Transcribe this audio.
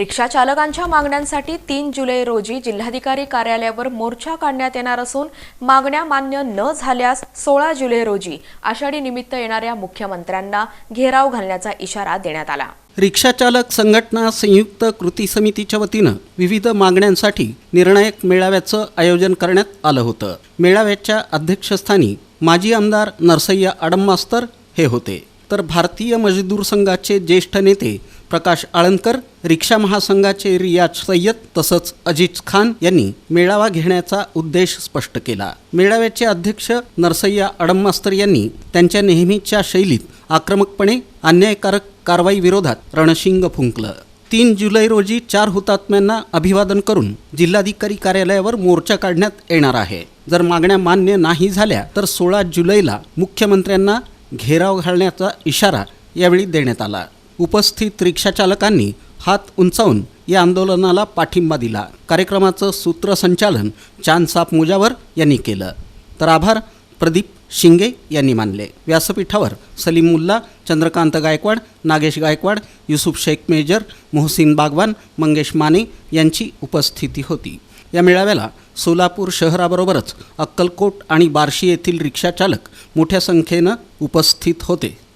रिक्षा चालकांच्या मागण्यांसाठी तीन जुलै रोजी जिल्हाधिकारी कार्यालयावर मोर्चा काढण्यात येणार असून मागण्या मान्य न झाल्यास सोळा जुलै रोजी आषाढी निमित्त येणाऱ्या मुख्यमंत्र्यांना घेराव घालण्याचा इशारा देण्यात आला. रिक्षाचालक संघटना संयुक्त कृती समितीच्या वतीनं विविध मागण्यांसाठी निर्णायक मेळाव्याचं आयोजन करण्यात आलं होतं. मेळाव्याच्या अध्यक्षस्थानी माजी आमदार नरसय्या आडममास्तर हे होते. तर भारतीय मजदूर संघाचे ज्येष्ठ नेते प्रकाश आळंदकर रिक्षा महासंघाचे रियाज सय्यद तसंच अजिज खान यांनी मेळावा घेण्याचा उद्देश स्पष्ट केला. मेळाव्याचे अध्यक्ष नरसय्या अडममास्तर यांनी त्यांच्या नेहमीच्या शैलीत आक्रमकपणे अन्यायकारक कारवाई विरोधात रणशिंग फुंकलं. तीन जुलै रोजी चार हुतात्म्यांना अभिवादन करून जिल्हाधिकारी कार्यालयावर मोर्चा काढण्यात येणार आहे. जर मागण्या मान्य नाही झाल्या तर सोळा जुलैला मुख्यमंत्र्यांना घेराव घालण्याचा इशारा यावेळी देण्यात आला. उपस्थित रिक्षाचालकांनी हात उंचावून या आंदोलनाला पाठिंबा दिला. कार्यक्रमाचं सूत्रसंचालन चांदसाप मुजावर यांनी केलं. तर आभार प्रदीप शिंगे यांनी मानले. व्यासपीठावर सलीम मुल्ला चंद्रकांत गायकवाड नागेश गायकवाड युसुफ शेख मेजर मोहसिन बागवान मंगेश माने यांची उपस्थिती होती. या मेळाव्याला सोलापूर शहराबरोबरच अक्कलकोट आणि बार्शी येथील रिक्षाचालक मोठ्या संख्येनं उपस्थित होते.